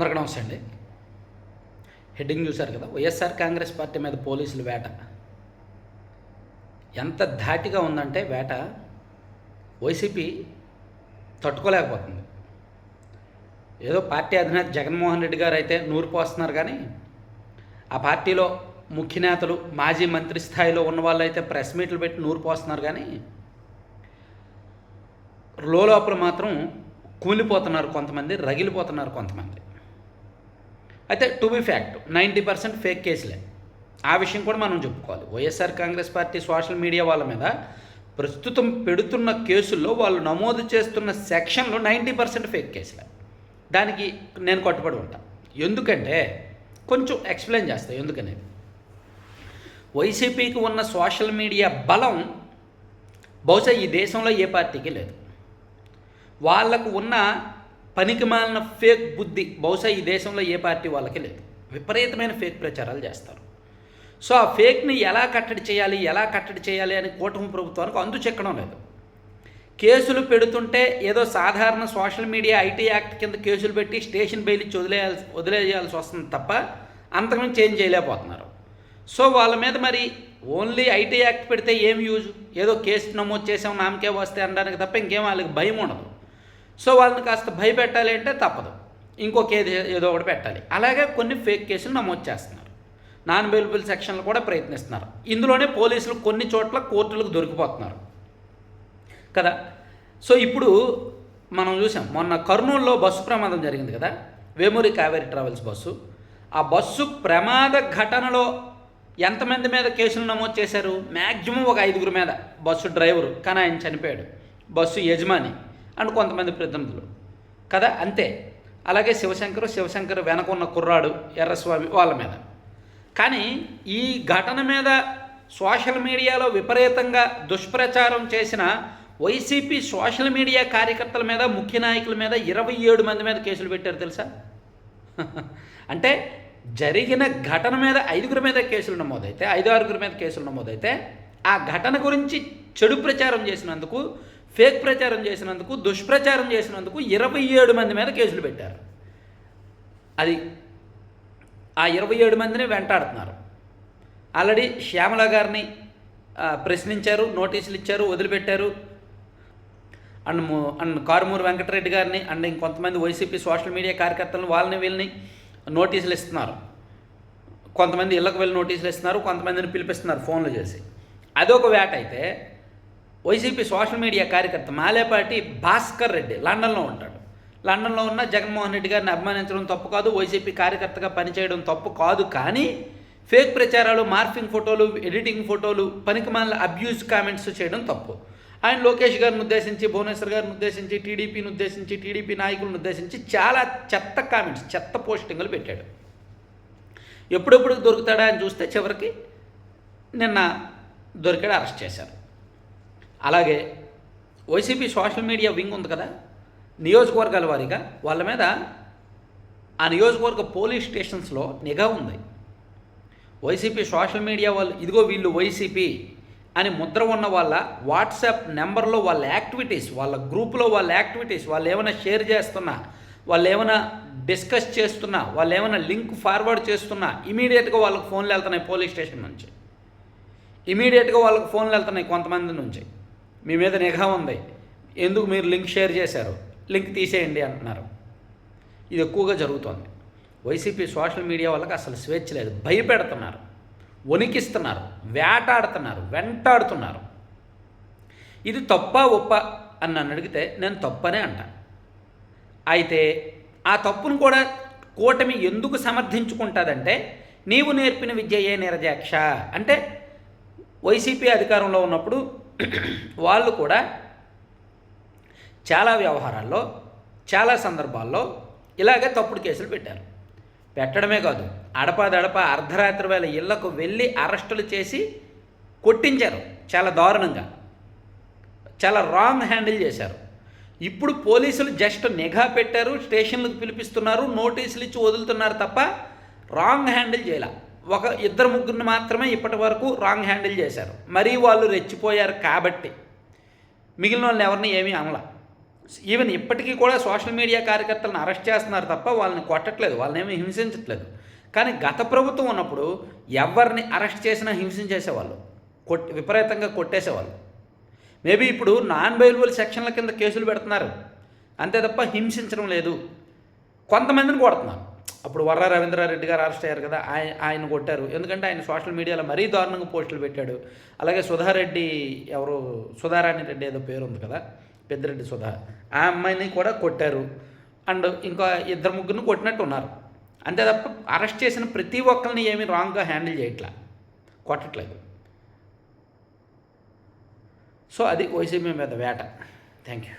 అందరికీ నమస్తే అండి హెడ్డింగ్ చూశారు కదా వైఎస్ఆర్ కాంగ్రెస్ పార్టీ మీద పోలీసులు వేట. ఎంత ధాటిగా ఉందంటే వేట వైసీపీ తట్టుకోలేకపోతుంది. ఏదో పార్టీ అధినేత జగన్మోహన్ రెడ్డి గారు అయితే నూరు పోస్తున్నారు కానీ ఆ పార్టీలో ముఖ్య నేతలు మాజీ మంత్రి స్థాయిలో ఉన్న వాళ్ళు అయితే ప్రెస్ మీట్లు పెట్టి నూరు పోస్తున్నారు కానీ లోపల మాత్రం కూలిపోతున్నారు కొంతమంది రగిలిపోతున్నారు కొంతమంది. అయితే to be fact ninety percent fake కేసులే ఆ విషయం కూడా మనం చెప్పుకోవాలి. YSR Congress party social media వాళ్ళ మీద ప్రస్తుతం పెడుతున్న కేసుల్లో వాళ్ళు నమోదు చేస్తున్న సెక్షన్లో నైంటీ పర్సెంట్ ఫేక్ కేసులే దానికి నేను కట్టుబడి ఉంటా. ఎందుకంటే కొంచెం ఎక్స్ప్లెయిన్ చేస్తా ఎందుకనేది. వైసీపీకి ఉన్న సోషల్ మీడియా బలం బహుశా ఈ దేశంలో ఏ పార్టీకి లేదు. వాళ్ళకు ఉన్న పనికి మాలిన ఫేక్ బుద్ధి బహుశా ఈ దేశంలో ఏ పార్టీ వాళ్ళకి లేదు. విపరీతమైన ఫేక్ ప్రచారాలు చేస్తారు. సో ఆ ఫేక్ని ఎలా కట్టడి చేయాలి ఎలా కట్టడి చేయాలి అని కూటమి ప్రభుత్వానికి అందు చెక్కడం లేదు. కేసులు పెడుతుంటే ఏదో సాధారణ సోషల్ మీడియా ఐటీ యాక్ట్ కింద కేసులు పెట్టి స్టేషన్ బెయిల్ ఇచ్చి వదిలేయాల్సి వదిలేయాల్సి వస్తుంది తప్ప అంతకుమించి చేంజ్ చేయలేకపోతున్నారు. సో వాళ్ళ మీద మరి ఓన్లీ ఐటీ యాక్ట్ పెడితే ఏం యూజ్? ఏదో కేసు నమోదు చేసాం నామకే వస్తే అనడానికి తప్ప ఇంకేం వాళ్ళకి భయం ఉండదు. సో వాళ్ళని కాస్త భయపెట్టాలి అంటే తప్పదు. ఇంకొక ఏది ఏదో ఒకటి పెట్టాలి. అలాగే కొన్ని ఫేక్ కేసులు నమోదు చేస్తున్నారు. నాన్ అవైలబుల్ సెక్షన్లు కూడా ప్రయత్నిస్తున్నారు. ఇందులోనే పోలీసులు కొన్ని చోట్ల కోర్టులకు దొరికిపోతున్నారు. కదా? సో ఇప్పుడు మనం చూసాం మొన్న కర్నూలులో బస్సు ప్రమాదం జరిగింది కదా? Vemuri Kaveri travels bus. ఆ బస్సు ప్రమాద ఘటనలో ఎంతమంది మీద కేసులు నమోదు చేశారు? మ్యాక్సిమం ఒక ఐదుగురు మీద. బస్సు డ్రైవరు కానీ ఆయన చనిపోయాడు. బస్సు యజమాని. అండ్ కొంతమంది ప్రతినిధులు. కదా? అంతే. అలాగే శివశంకరు శివశంకర్ వెనక ఉన్న కుర్రాడు ఎర్రస్వామి వాళ్ళ మీద. కానీ ఈ ఘటన మీద సోషల్ మీడియాలో విపరీతంగా దుష్ప్రచారం చేసిన వైసీపీ సోషల్ మీడియా కార్యకర్తల మీద ముఖ్య నాయకుల మీద ఇరవై ఏడు మంది మీద కేసులు పెట్టారు తెలుసా? అంటే జరిగిన ఘటన మీద ఐదుగురి మీద కేసులు నమోదైతే ఐదు ఆరుగురి మీద కేసులు నమోదైతే ఆ ఘటన గురించి చెడు ప్రచారం చేసినందుకు ఫేక్ ప్రచారం చేసినందుకు దుష్ప్రచారం చేసినందుకు ఇరవై ఏడు మంది మీద కేసులు పెట్టారు. అది ఆ ఇరవై ఏడు మందిని వెంటాడుతున్నారు. ఆల్రెడీ శ్యామల గారిని ప్రశ్నించారు నోటీసులు ఇచ్చారు వదిలిపెట్టారు. అండ్ అండ్ కారుమూరు వెంకటరెడ్డి గారిని అండ్ ఇంకొంతమంది వైసీపీ సోషల్ మీడియా కార్యకర్తలను వాళ్ళని వీళ్ళని నోటీసులు ఇస్తున్నారు. కొంతమంది ఇళ్ళకు వెళ్ళి నోటీసులు ఇస్తున్నారు కొంతమందిని పిలిపిస్తున్నారు ఫోన్లు చేసి. అదొక వేట అయితే వైసీపీ సోషల్ మీడియా కార్యకర్త మాలేపాటి భాస్కర్ రెడ్డి లండన్లో ఉంటాడు. లండన్లో ఉన్న జగన్మోహన్ రెడ్డి గారిని అభిమానించడం తప్పు కాదు వైసీపీ కార్యకర్తగా పనిచేయడం తప్పు కాదు కానీ ఫేక్ ప్రచారాలు మార్ఫింగ్ ఫోటోలు ఎడిటింగ్ ఫోటోలు పనికిమాల అబ్యూజ్ కామెంట్స్ చేయడం తప్పు. ఆయన లోకేష్ గారిని ఉద్దేశించి భువనేశ్వర్ గారిని ఉద్దేశించి టీడీపీని ఉద్దేశించి టీడీపీ నాయకులను ఉద్దేశించి చాలా చెత్త కామెంట్స్ చెత్త పోస్టింగ్లు పెట్టాడు. ఎప్పుడెప్పుడు దొరుకుతాడా అని చూస్తే చివరికి నిన్న దొరికాడు అరెస్ట్ చేశారు. అలాగే వైసీపీ సోషల్ మీడియా వింగ్ ఉంది కదా నియోజకవర్గాల వారీగా వాళ్ళ మీద ఆ నియోజకవర్గ పోలీస్ స్టేషన్స్లో నిఘా ఉంది. వైసీపీ సోషల్ మీడియా వాళ్ళు ఇదిగో వీళ్ళు వైసీపీ అని ముద్ర ఉన్న వాళ్ళ వాట్సాప్ నెంబర్లో వాళ్ళ యాక్టివిటీస్ వాళ్ళ గ్రూప్లో వాళ్ళ యాక్టివిటీస్ వాళ్ళు ఏమైనా షేర్ చేస్తున్నా వాళ్ళు ఏమైనా డిస్కస్ చేస్తున్నా వాళ్ళు ఏమైనా లింక్ ఫార్వర్డ్ చేస్తున్నా ఇమీడియట్గా వాళ్ళకి ఫోన్లు వెళ్తున్నాయి పోలీస్ స్టేషన్ నుంచి. ఇమీడియట్గా వాళ్ళకి ఫోన్లు వెళ్తున్నాయి కొంతమంది నుంచి. మీ మీద నిఘా ఉంది. ఎందుకు మీరు లింక్ షేర్ చేశారు? లింక్ తీసేయండి అంటున్నారు. ఇది ఎక్కువగా జరుగుతోంది. వైసీపీ సోషల్ మీడియా వాళ్ళకి అసలు స్వేచ్ఛ లేదు. భయపెడుతున్నారు. వణికిస్తున్నారు. వేటాడుతున్నారు. వెంటాడుతున్నారు. ఇది తప్ప ఒప్ప అని నన్ను అడిగితే నేను తప్పనే అంటాను అయితే ఆ తప్పును కూడా కూటమి ఎందుకు సమర్థించుకుంటుందంటే నీవు నేర్పిన విద్య ఏ నిరజాక్ష? అంటే వైసీపీ అధికారంలో ఉన్నప్పుడు వాళ్ళు కూడా చాలా వ్యవహారాల్లో చాలా సందర్భాల్లో ఇలాగే తప్పుడు కేసులు పెట్టారు. పెట్టడమే కాదు అడపాదడప అర్ధరాత్రి వేళ ఇళ్ళకు వెళ్ళి అరెస్టులు చేసి కొట్టించారు. చాలా దారుణంగా. చాలా రాంగ్ హ్యాండిల్ చేశారు. ఇప్పుడు పోలీసులు జస్ట్ నిఘా పెట్టారు స్టేషన్లకు పిలిపిస్తున్నారు నోటీసులు ఇచ్చి వదులుతున్నారు తప్ప రాంగ్ హ్యాండిల్ చేయాలి. ఒక ఇద్దరు ముగ్గురిని మాత్రమే ఇప్పటి వరకు రాంగ్ హ్యాండిల్ చేశారు. మరీ వాళ్ళు రెచ్చిపోయారు కాబట్టి. మిగిలిన వాళ్ళని ఎవరిని ఏమీ అనల. ఈవెన్ ఇప్పటికీ కూడా సోషల్ మీడియా కార్యకర్తలను అరెస్ట్ చేస్తున్నారు తప్ప వాళ్ళని కొట్టట్లేదు వాళ్ళని ఏమీ హింసించట్లేదు. కానీ గత ప్రభుత్వం ఉన్నప్పుడు ఎవరిని అరెస్ట్ చేసినా హింసించేసేవాళ్ళు. కొట్ విపరీతంగా కొట్టేసేవాళ్ళు. మేబీ ఇప్పుడు నాన్ బైలబుల్ సెక్షన్ల కింద కేసులు పెడుతున్నారు. అంతే తప్ప హింసించడం లేదు. కొంతమందిని కొడుతున్నారు. అప్పుడు వర్ర రవీంద్రారెడ్డి గారు అరెస్ట్ అయ్యారు కదా ఆయన ఆయన కొట్టారు. ఎందుకంటే ఆయన సోషల్ మీడియాలో మరీ దారుణంగా పోస్టులు పెట్టాడు. అలాగే సుధారెడ్డి ఎవరు సుధారాణి రెడ్డి ఏదో పేరు ఉంది కదా పెద్దిరెడ్డి సుధా ఆ అమ్మాయిని కూడా కొట్టారు. అండ్ ఇంకా ఇద్దరు ముగ్గురిని కొట్టినట్టు ఉన్నారు అంతే తప్ప అరెస్ట్ చేసిన ప్రతి ఒక్కరిని ఏమీ రాంగ్గా హ్యాండిల్ చేయట్లా కొట్టట్లేదు. సో అది వైసీపీ మీద వేట. Thank you